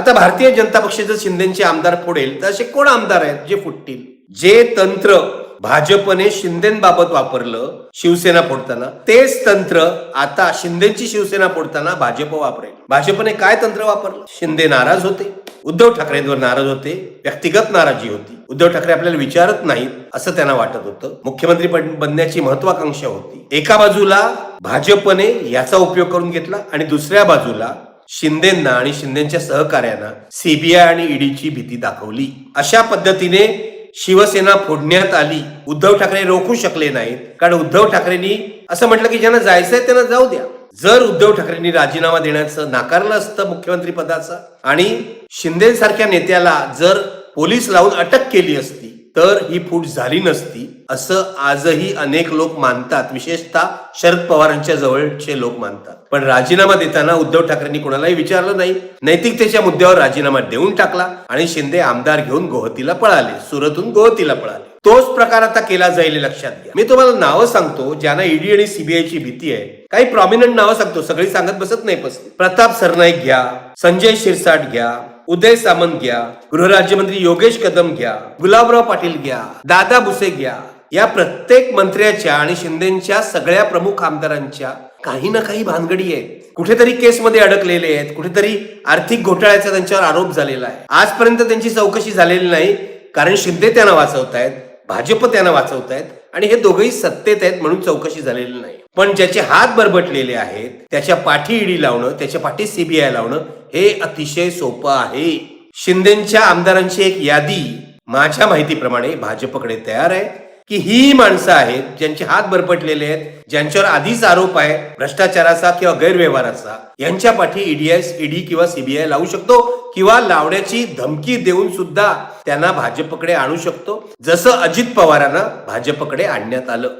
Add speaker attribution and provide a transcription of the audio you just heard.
Speaker 1: आता भारतीय जनता पक्षाचे जर शिंदेचे आमदार फोडेल तर असे कोण आमदार आहेत जे फुटतील? जे तंत्र भाजपने शिंदेबाबत वापरलं शिवसेना फोडताना तेच तंत्र आता शिंदेची शिवसेना फोडताना भाजप वापरेल. भाजपने काय तंत्र वापरलं? शिंदे नाराज होते. उद्धव ठाकरेंवर नाराज होते. व्यक्तिगत नाराजी होती. उद्धव ठाकरे आपल्याला विचारत नाहीत असं त्यांना वाटत होतं. मुख्यमंत्री बन- बनण्याची महत्वाकांक्षा होती. एका बाजूला भाजपने याचा उपयोग करून घेतला आणि दुसऱ्या बाजूला शिंदेना आणि शिंदेच्या सहकार्यांना सीबीआय आणि ईडीची भीती दाखवली. अशा पद्धतीने शिवसेना फोडण्यात आली. उद्धव ठाकरे रोखू शकले नाहीत. कारण उद्धव ठाकरेंनी असं म्हटलं की ज्यांना जायचंय त्यांना जाऊ द्या. जर उद्धव ठाकरेंनी राजीनामा देण्याचं नाकारलं असतं मुख्यमंत्री पदाचं आणि शिंदे सारख्या नेत्याला जर पोलीस लावून अटक केली असती तर ही फूट झाली नसती असं आजही अनेक लोक मानतात. विशेषतः शरद पवारांच्या जवळचे लोक मानतात. पण राजीनामा देताना उद्धव ठाकरेंनी कोणालाही विचारलं नाही. नैतिकतेच्या मुद्द्यावर राजीनामा देऊन टाकला आणि शिंदे आमदार घेऊन गोहतीला पळाले. सुरतून गोहतीला पळाले. तोच प्रकार आता केला जाईल लक्षात घ्या. मी तुम्हाला नावं सांगतो ज्यांना ईडी आणि सीबीआयची भीती आहे. काही प्रॉमिनंट नावं सांगतो सगळी सांगत बसत नाही बस. प्रताप सरनाईक घ्या संजय शिरसाट घ्या उदय सामंत घ्या गृहराज्यमंत्री योगेश कदम घ्या गुलाबराव पाटील घ्या दादा भुसे घ्या या प्रत्येक मंत्र्याच्या आणि शिंदेच्या सगळ्या प्रमुख आमदारांच्या काही ना काही भानगडी आहेत. कुठेतरी केसमध्ये अडकलेले आहेत कुठेतरी आर्थिक घोटाळ्याचा त्यांच्यावर आरोप झालेला आहे. आजपर्यंत त्यांची चौकशी झालेली नाही कारण शिंदे त्यांना वाचवतायत भाजप त्यांना वाचवतायत आणि हे दोघेही सत्तेत आहेत म्हणून चौकशी झालेली नाही. पण ज्याचे हात बरबटलेले आहेत त्याच्या पाठी ईडी लावणं त्याच्या पाठी सीबीआय लावणं हे अतिशय सोपं आहे. शिंदेच्या आमदारांची एक यादी माझ्या माहितीप्रमाणे भाजपकडे तयार आहे की ही माणसं आहेत ज्यांचे हात बरपटलेले आहेत ज्यांच्यावर आधीच आरोप आहे भ्रष्टाचाराचा किंवा गैरव्यवहाराचा. यांच्या पाठी ईडीएस ईडी किंवा सीबीआय लावू शकतो किंवा लावण्याची धमकी देऊन सुद्धा त्यांना भाजपकडे आणू शकतो. जसं अजित पवारांना भाजपकडे आणण्यात आलं.